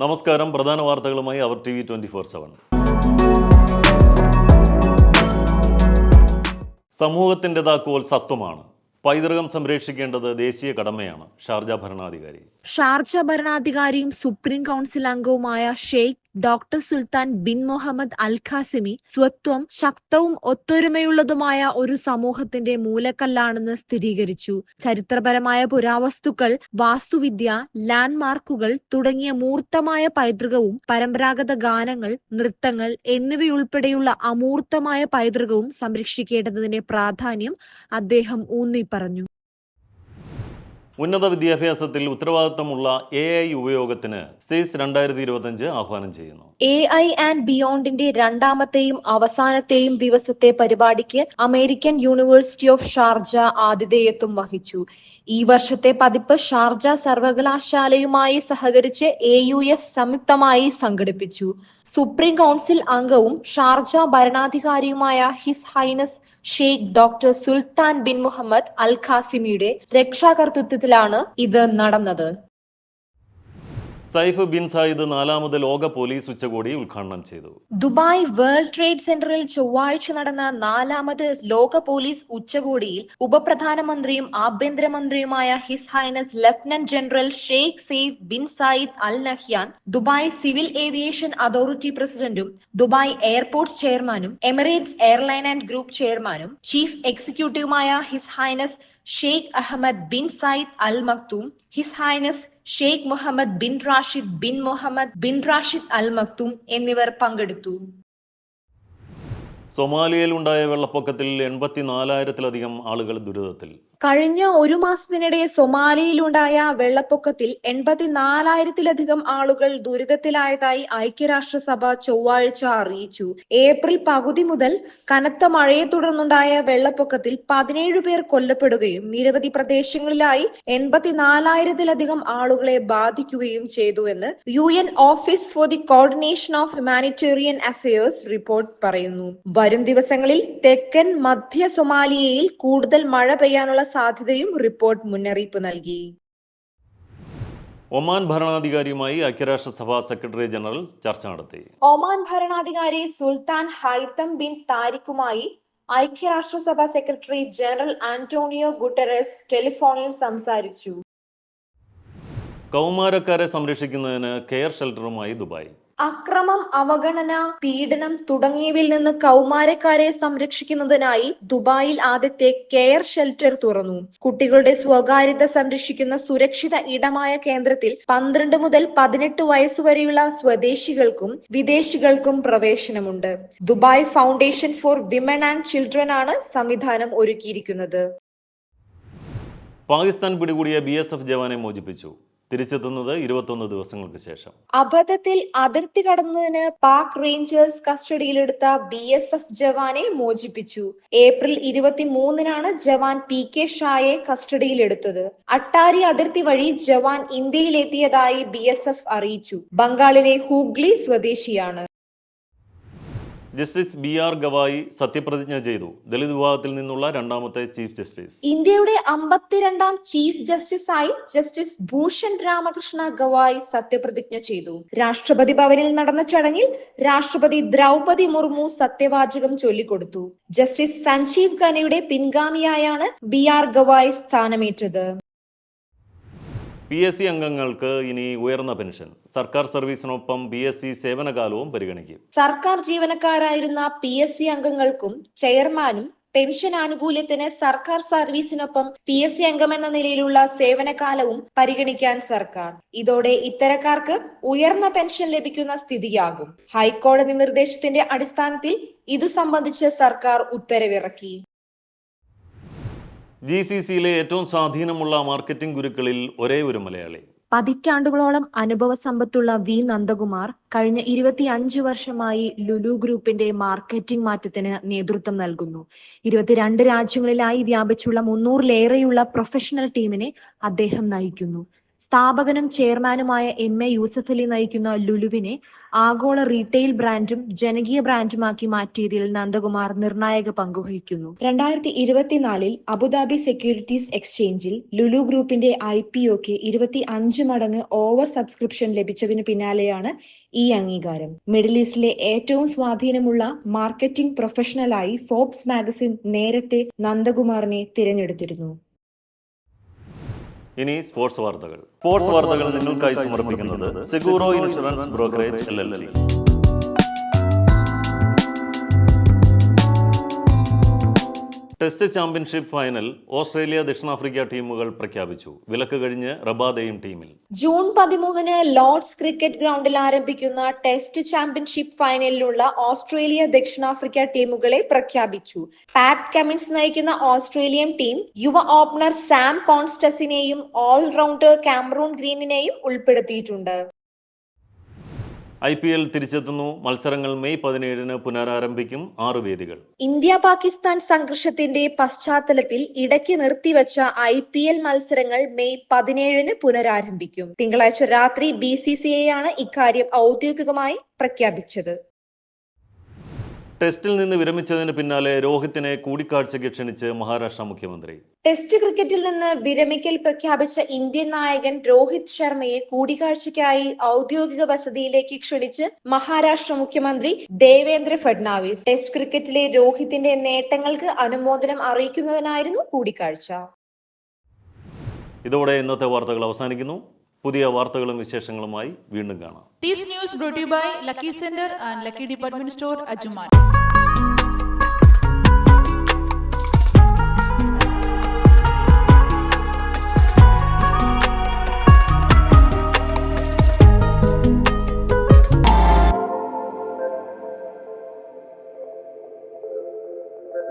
നമസ്കാരം. പ്രധാന വാർത്തകളുമായി അവർ T V twenty four seven. സമൂഹത്തിന്റെ താക്കോൽ സത്വമാണ്. പൈതൃകം സംരക്ഷിക്കേണ്ടത് ദേശീയ കടമയാണ് ഷാർജ ഭരണാധികാരി. ഷാർജ ഭരണാധികാരിയും സുപ്രീം കൗൺസിൽ അംഗവുമായ Sheikh doctor Sultan bin Muhammad Al Qasimi സ്വത്വം ശക്തവും ഒത്തൊരുമയുള്ളതുമായ ഒരു സമൂഹത്തിന്റെ മൂലക്കല്ലാണെന്ന് സ്ഥിരീകരിച്ചു. ചരിത്രപരമായ പുരാവസ്തുക്കൾ വാസ്തുവിദ്യ ലാൻഡ്മാർക്കുകൾ തുടങ്ങിയ മൂർത്തമായ പൈതൃകവും പരമ്പരാഗത ഗാനങ്ങൾ നൃത്തങ്ങൾ എന്നിവയുൾപ്പെടെയുള്ള അമൂർത്തമായ പൈതൃകവും സംരക്ഷിക്കേണ്ടതിന്റെ പ്രാധാന്യം അദ്ദേഹം ഊന്നി പറഞ്ഞു ഉന്നത വിദ്യാഭ്യാസത്തിൽ ഉത്തരവാദിത്തമുള്ള എ ഐ ഉപയോഗത്തിന് സെയ്സ് രണ്ടായിരത്തി ഇരുപത്തഞ്ച് ആഹ്വാനം ചെയ്യുന്നു. എ ഐ ആൻഡ് ബിയോണ്ടിന്റെ രണ്ടാമത്തെയും അവസാനത്തെയും ദിവസത്തെ പരിപാടിക്ക് അമേരിക്കൻ യൂണിവേഴ്സിറ്റി ഓഫ് ഷാർജ ആതിഥേയത്വം വഹിച്ചു. ഈ വർഷത്തെ പതിപ്പ് ഷാർജ സർവകലാശാലയുമായി സഹകരിച്ച് എ യു എസ് സംയുക്തമായി സംഘടിപ്പിച്ചു. സുപ്രീം കൗൺസിൽ അംഗവും Sharjah ഭരണാധികാരിയുമായ his highness Sheikh doctor Sultan bin Muhammad Al ഖാസിമിയുടെ രക്ഷാകർതൃത്വത്തിലാണ് ഇത് നടന്നത്. സൈഫ് ബിൻ സായിദ് നാലാമത് ലോക പോലീസ് ഉച്ചകോടി ഉദ്ഘാടനം ചെയ്തു. ദുബായ് വേൾഡ് ട്രേഡ് സെന്ററിൽ ചൊവ്വാഴ്ച നടന്ന നാലാമത് ലോക പോലീസ് ഉച്ചകോടിയിൽ ഉപപ്രധാനമന്ത്രിയും ആഭ്യന്തരമന്ത്രിയുമായ his highness lieutenant general Sheikh Saif bin Zayed Al Nahyan Dubai civil aviation authority പ്രസിഡന്റും ദുബായ് എയർപോർട്ട്സ് ചെയർമാനും എമിറേറ്റ്സ് എയർലൈൻ ആൻഡ് ഗ്രൂപ്പ് ചെയർമാനും chief എക്സിക്യൂട്ടീവുമായ his highness Sheikh Ahmed bin Saeed Al Maktoum his highness Sheikh Mohammed bin Rashid bin Mohammed bin Rashid Al Maktoum എന്നിവർ പങ്കെടുത്തു. സൊമാലിയയിൽ ഉണ്ടായ വെള്ളപ്പൊക്കത്തിൽ എൺപത്തിനാലായിരത്തിലധികം ആളുകൾ ദുരിതത്തിൽ. കഴിഞ്ഞ ഒരു മാസത്തിനിടെ സൊമാലിയിലുണ്ടായ വെള്ളപ്പൊക്കത്തിൽ എൺപത്തിനാലായിരത്തിലധികം ആളുകൾ ദുരിതത്തിലായതായി ഐക്യരാഷ്ട്രസഭ ചൊവ്വാഴ്ച അറിയിച്ചു. ഏപ്രിൽ പകുതി മുതൽ കനത്ത മഴയെ തുടർന്നുണ്ടായ വെള്ളപ്പൊക്കത്തിൽ പതിനേഴ് പേർ കൊല്ലപ്പെടുകയും നിരവധി പ്രദേശങ്ങളിലായി എൺപത്തിനാലായിരത്തിലധികം ആളുകളെ ബാധിക്കുകയും ചെയ്തുവെന്ന് U N office for the coordination of humanitarian affairs report പറയുന്നു. വരും ദിവസങ്ങളിൽ തെക്കൻ മധ്യ സൊമാലിയയിൽ കൂടുതൽ മഴ പെയ്യാനുള്ള സാധ്യതയും റിപ്പോർട്ട് മുന്നറിയിപ്പ് നൽകി. ഒമാൻ ഭരണാധികാരിയുമായി ഐക്യരാഷ്ട്രസഭ സെക്രട്ടറി ജനറൽ ചർച്ച നടത്തി. ഒമാൻ ഭരണാധികാരി സുൽത്താൻ ഹൈത്തം ബിൻ താരിഖുമായി ഐക്യരാഷ്ട്രസഭ സെക്രട്ടറി ജനറൽ ആന്റോണിയോ ഗുട്ടറസ് ടെലിഫോണിൽ സംസാരിച്ചു. കൗമാരക്കാരെ സംരക്ഷിക്കുന്നതിന് കെയർ ഷെൽട്ടറുമായി ദുബായ്. അക്രമം അവഗണന പീഡനം തുടങ്ങിയവയിൽ നിന്ന് കൗമാരക്കാരെ സംരക്ഷിക്കുന്നതിനായി ദുബായിൽ ആദ്യത്തെ കെയർ ഷെൽട്ടർ തുറന്നു. കുട്ടികളുടെ സ്വകാര്യത സംരക്ഷിക്കുന്ന സുരക്ഷിത ഇടമായ കേന്ദ്രത്തിൽ പന്ത്രണ്ട് മുതൽ പതിനെട്ട് വയസ്സുവരെയുള്ള സ്വദേശികൾക്കും വിദേശികൾക്കും പ്രവേശനമുണ്ട്. Dubai foundation for women and children ആണ് സംവിധാനം ഒരുക്കിയിരിക്കുന്നത്. പാകിസ്ഥാൻ പിടികൂടിയ ബി എസ് എഫ് ജവാനെ മോചിപ്പിച്ചു. തിരിച്ചെത്തുന്നത് ഇരുപത്തൊന്ന് ദിവസങ്ങൾക്ക് ശേഷം. അബദ്ധത്തിൽ അതിർത്തി കടന്നതിന് പാക് റേഞ്ചേഴ്സ് കസ്റ്റഡിയിലെടുത്ത ബി എസ് എഫ് ജവാനെ മോചിപ്പിച്ചു. ഏപ്രിൽ ഇരുപത്തിമൂന്നിനാണ് ജവാൻ പി കെ ഷായെ കസ്റ്റഡിയിലെടുത്തത്. അട്ടാരി അതിർത്തി വഴി ജവാൻ ഇന്ത്യയിലെത്തിയതായി ബി എസ് എഫ് അറിയിച്ചു. ബംഗാളിലെ ഹൂഗ്ലി സ്വദേശിയാണ്. ജസ്റ്റിസ് ബി ആർ ഗവായി സത്യപ്രതിജ്ഞ ചെയ്തു. ദളിത് വിഭാഗത്തിൽ നിന്നുള്ള രണ്ടാമത്തെ ചീഫ് ജസ്റ്റിസ്. ഇന്ത്യയുടെ അമ്പത്തിരണ്ടാം ചീഫ് ജസ്റ്റിസായി ജസ്റ്റിസ് ഭൂഷൺ രാമകൃഷ്ണ ഗവായി സത്യപ്രതിജ്ഞ ചെയ്തു. രാഷ്ട്രപതി ഭവനിൽ നടന്ന ചടങ്ങിൽ രാഷ്ട്രപതി ദ്രൗപതി മുർമു സത്യവാചകം ചൊല്ലിക്കൊടുത്തു. ജസ്റ്റിസ് സഞ്ജീവ് ഖനയുടെ പിൻഗാമിയായാണ് ബി ആർ ഗവായി സ്ഥാനമേറ്റത്. പി എസ് സി അംഗങ്ങൾക്ക് ഇനി ഉയർന്ന പെൻഷൻ. സർക്കാർ സർവീസിനൊപ്പം ബി എസ് സി സേവനകാലവും പരിഗണിക്കും. സർക്കാർ ജീവനക്കാരായിരുന്ന പി എസ് സി അംഗങ്ങൾക്കും ചെയർമാനും പെൻഷൻ ആനുകൂല്യത്തിന് സർക്കാർ സർവീസിനൊപ്പം പി എസ് സി അംഗമെന്ന നിലയിലുള്ള സേവനകാലവും പരിഗണിക്കാൻ സർക്കാർ. ഇതോടെ ഇത്തരക്കാർക്ക് ഉയർന്ന പെൻഷൻ ലഭിക്കുന്ന സ്ഥിതിയാകും. ഹൈക്കോടതി നിർദ്ദേശത്തിന്റെ അടിസ്ഥാനത്തിൽ ഇത് സംബന്ധിച്ച് സർക്കാർ ഉത്തരവിറക്കി. ജി സി സിയിലെ ഏറ്റവും സ്വാധീനമുള്ള മാർക്കറ്റിംഗ് ഗുരുക്കളിൽ ഒരേ ഒരു മലയാളി. പതിറ്റാണ്ടുകളോളം അനുഭവ സമ്പത്തുള്ള വി. നന്ദകുമാർ കഴിഞ്ഞ ഇരുപത്തിയഞ്ച് വർഷമായി ലുലു ഗ്രൂപ്പിന്റെ മാർക്കറ്റിംഗ് മാറ്റത്തിന് നേതൃത്വം നൽകുന്നു. ഇരുപത്തിരണ്ട് രാജ്യങ്ങളിലായി വ്യാപിച്ചുള്ള മുന്നൂറിലേറെയുള്ള പ്രൊഫഷണൽ ടീമിനെ അദ്ദേഹം നയിക്കുന്നു. സ്ഥാപകനും ചെയർമാനുമായ എം എ യൂസഫലി നയിക്കുന്ന ലുലുവിനെ ആഗോള റീറ്റെയിൽ ബ്രാൻഡും ജനകീയ ബ്രാൻഡുമാക്കി മാറ്റിയതിൽ നന്ദകുമാർ നിർണായക പങ്കുവഹിക്കുന്നു രണ്ടായിരത്തി ഇരുപത്തിനാലിൽ അബുദാബി സെക്യൂരിറ്റീസ് എക്സ്ചേഞ്ചിൽ ലുലു ഗ്രൂപ്പിന്റെ ഐ പി ഒക്ക് ഇരുപത്തി അഞ്ച് മടങ്ങ് ഓവർ സബ്സ്ക്രിപ്ഷൻ ലഭിച്ചതിനു പിന്നാലെയാണ് ഈ അംഗീകാരം. മിഡിൽ ഈസ്റ്റിലെ ഏറ്റവും സ്വാധീനമുള്ള മാർക്കറ്റിംഗ് പ്രൊഫഷണലായി ഫോബ്സ് മാഗസിൻ നേരത്തെ നന്ദകുമാറിനെ തിരഞ്ഞെടുത്തിരുന്നു. ഇനി സ്പോർട്സ് വാർത്തകൾ. സ്പോർട്സ് വാർത്തകൾ നിങ്ങൾക്കായി സമർപ്പിക്കുന്നത് Seguro insurance brokerage L L C test championship final Australia ദക്ഷിണാഫ്രിക്ക ടീമുകൾ പ്രഖ്യാപിച്ചു. വിലക്ക് കഴിഞ്ഞ് റബാദയും ടീമിൽ. ജൂൺ പതിമൂന്നിന് ലോർഡ്സ് ക്രിക്കറ്റ് ഗ്രൗണ്ടിൽ ആരംഭിക്കുന്ന ടെസ്റ്റ് ചാമ്പ്യൻഷിപ്പ് ഫൈനലിലുള്ള ഓസ്ട്രേലിയ ദക്ഷിണാഫ്രിക്ക ടീമുകളെ പ്രഖ്യാപിച്ചു. പാറ്റ് കമിൻസ് നയിക്കുന്ന ഓസ്ട്രേലിയൻ ടീം യുവ ഓപ്പണർ സാം കോൺസ്റ്റസിനെയും ഓൾറൗണ്ടർ കാമറൂൺ ഗ്രീനിനെയും ഉൾപ്പെടുത്തിയിട്ടുണ്ട്. ഐ പി എൽ തിരിച്ചെത്തുന്നു. മത്സരങ്ങൾ മെയ് പതിനേഴിന് പുനരാരംഭിക്കും ആറ് വേദികൾ. ഇന്ത്യ പാകിസ്ഥാൻ സംഘർഷത്തിന്റെ പശ്ചാത്തലത്തിൽ ഇടയ്ക്ക് നിർത്തിവച്ച ഐ പി എൽ മത്സരങ്ങൾ മെയ് പതിനേഴിന് പുനരാരംഭിക്കും. തിങ്കളാഴ്ച രാത്രി ബി സി സി ഐ ആണ് ഇക്കാര്യം ഔദ്യോഗികമായി പ്രഖ്യാപിച്ചത്. ടെസ്റ്റിൽ നിന്ന് വിരമിച്ചതിന് പിന്നാലെ രോഹിത്തിനെ കൂടിക്കാഴ്ചയ്ക്ക് ക്ഷണിച്ച് മഹാരാഷ്ട്ര മുഖ്യമന്ത്രി. ടെസ്റ്റ് ക്രിക്കറ്റിൽ നിന്ന് വിരമിക്കൽ പ്രഖ്യാപിച്ച ഇന്ത്യൻ നായകൻ രോഹിത് ശർമ്മയെ കൂടിക്കാഴ്ചയ്ക്കായി ഔദ്യോഗിക വസതിയിലേക്ക് ക്ഷണിച്ച് മഹാരാഷ്ട്ര മുഖ്യമന്ത്രി ദേവേന്ദ്ര ഫഡ്നാവിസ്. ടെസ്റ്റ് ക്രിക്കറ്റിലെ രോഹിത്തിന്റെ നേട്ടങ്ങൾക്ക് അനുമോദനം അറിയിക്കുന്നതിനായിരുന്നു കൂടിക്കാഴ്ച. ഇതോടെ ഇന്നത്തെ വാർത്തകൾ അവസാനിക്കുന്നു. പുതിയ വാർത്തകളും വിശേഷങ്ങളുമായി വീണ്ടും കാണാം. This brought to you by Lucky Sender and Lucky Department Store, Ajuman.